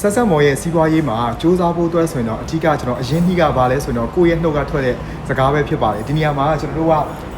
ဆက်ဆက်မော်ရဲ့စီးပွားရေးမှာစ조사ဖို့အတွက်ဆိုရင်တော့အကြီးကကျွန်တော်အရင်နှီးကပါလဲဆိုရင်တော့ကိုယ့်ရဲ့နှုတ်ကထွက်တဲ့စကားပဲဖြစ်ပါတယ်ဒီနေရာမှာကျွန်တော်တို့က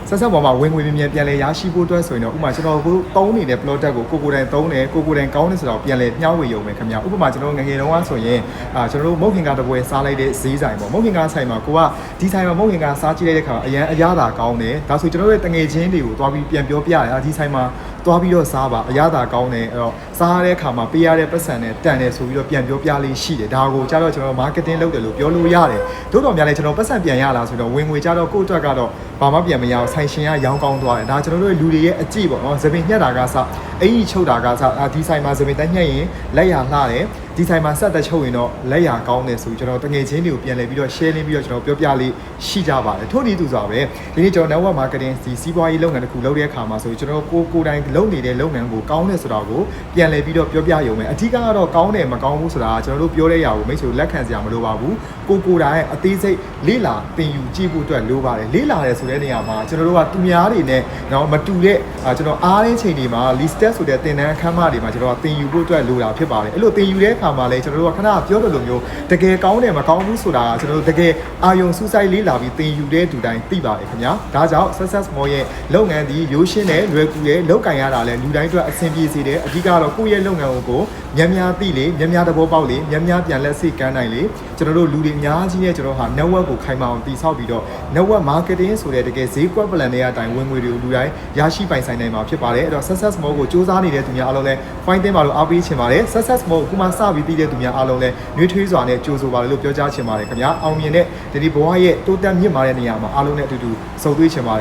ဆက်ဆက်ပေါ်မှာဝင်ငွေမြင်မြန်ပြန်လဲရရှိဖို့အတွက်ဆိုရင်တော့ဥပမာကျွန်တော်ကိုသုံးနေတဲ့ plot တက်ကိုကိုကိုယ်တိုင်သုံးတယ်ကိုကိုယ်တိုင်ကောင်းတယ်ဆိုတော့ပြန်လဲမျှဝေရုံပဲခင်ဗျာဥပမာကျွန်တော်ငငယ်တုန်းကဆိုရင်အာကျွန်တော်တို့မုတ်ခင်ကားတစ်ပွဲစားလိုက်တဲ့ဈေးဆိုင်ပေါ့မုတ်ခင်ကားဆိုင်မှာကိုကဒီဆိုင်မှာမုတ်ခင်ကားစားကြည့်လိုက်တဲ့ခါအရန်အရသာကောင်းတယ်ဒါဆိုကျွန်တော်တို့ရဲ့တငယ်ချင်းတွေကိုတွားပြီးပြန်ပြောပြရတယ်အာဒီဆိုင်မှာ သွားပြီးတော့စားပါအရသာကောင်းတယ်အဲ့တော့စားရတဲ့အခါမှာပေးရတဲ့ပတ်စံနဲ့တန်တယ်ဆိုပြီးတော့ပြန်ပြောပြလေးရှိတယ်ဒါကိုကြတော့ကျွန်တော် marketing လုပ်တယ်လို့ပြောလို့ရတယ်တို့တော်များလဲကျွန်တော်ပတ်စံပြန်ရလာဆိုတော့ဝင်ငွေကြတော့ကိုယ့်အတွက်ကတော့ ဘာမှပြန်မရအောင်ဆိုင်ရှင်ကရောင်းကောင်းသွားတယ်ဒါကျွန်တော်တို့လူတွေရဲ့အကြည့်ပေါ့နော်သပင်ညက်တာကစအင်ကြီးချုပ်တာကစအာဒီဆိုင်မှာသပင်တက်ညက်ရင်လက်ရလှတယ်ဒီဆိုင်မှာဆက်သက်ချုပ်ရင်တော့လက်ရကောင်းတယ်ဆိုပြီးကျွန်တော်တငယ်ချင်းတွေကိုပြန်လဲပြီးတော့ share လင်းပြီးတော့ကျွန်တော်ပြောပြလေးရှိကြပါတယ်ထို့နည်းသူစွာပဲဒီနေ့ကျွန်တော် network marketing စီစီးပွားရေးလုပ်ငန်းတစ်ခုလုပ်တဲ့အခါမှာဆိုကျွန်တော်ကိုကိုယ်တိုင်လုပ်နေတဲ့လုပ်ငန်းကိုကောင်းတယ်ဆိုတာကိုပြန်လဲပြီးတော့ပြောပြရုံပဲအထူးကတော့ကောင်းတယ်မကောင်းဘူးဆိုတာကျွန်တော်တို့ပြောတဲ့ຢာကိုမိတ်ဆွေလက်ခံစရာမလိုပါဘူးကိုကိုယ်တိုင်အသေးစိတ်လေးလာသင်ယူကြည့်ဖို့အတွက်လိုပါတယ်လေးလာတယ်ဆိုတဲ့နေရာမှာကျွန်တော်တို့ကသူများတွေနဲ့တော့မတူတဲ့အာကျွန်တော်အားရင်းချိန်တွေမှာ list test ဆိုတဲ့သင်တန်းအခန်းမတွေမှာကျွန်တော်ကသင်ယူဖို့အတွက်လိုတာဖြစ်ပါတယ်အဲ့လိုသင်ယူတဲ့အခါမှာလည်းကျွန်တော်တို့ကခဏပြောတယ်လို့မျိုးတကယ်ကောင်းတယ်မကောင်းဘူးဆိုတာကကျွန်တော်တို့တကယ်အာယုံစူးစိုက်လေးလာပြီးသင်ယူတဲ့သူတိုင်းသိပါတယ်ခင်ဗျာဒါကြောင့် success more ရဲ့လုပ်ငန်းဒီရိုးရှင်းတယ်လွယ်ကူတယ်လောက်ကင်ရတာလည်းလူတိုင်းအတွက်အဆင်ပြေစေတယ်အဓိကတော့ကိုယ့်ရဲ့လုပ်ငန်းကိုများများသိလေများများသဘောပေါက်လေများများပြန်လက်စိတ်ကမ်းနိုင်လေ ကျွန်တော်တို့လူတွေအများကြီးနဲ့ကျွန်တော်ဟာ network ကိုခိုင်မာအောင်တည်ဆောက်ပြီးတော့ network marketing ဆိုတဲ့တကယ်ဈေးကွက် plan တွေအတိုင်းဝင်ငွေတွေကိုလူတိုင်းရရှိပိုင်ဆိုင်နိုင်မှာဖြစ်ပါတယ်အဲ့တော့ success more ကိုစူးစမ်းနေတဲ့သူများအားလုံးလည်း fine တင်ပါလို့အားပေးချင်ပါတယ် success more ကိုခုမှစပြီးသိတဲ့သူများအားလုံးလည်းနှွေးထွေးစွာနဲ့ကြိုဆိုပါလို့ပြောကြားချင်ပါတယ်ခင်ဗျာအောင်မြင်တဲ့ဒီဒီဘဝရဲ့တိုးတက်မြင့်မာတဲ့နေရာမှာအားလုံးနဲ့အတူတူစုံသွေးချင်ပါတယ်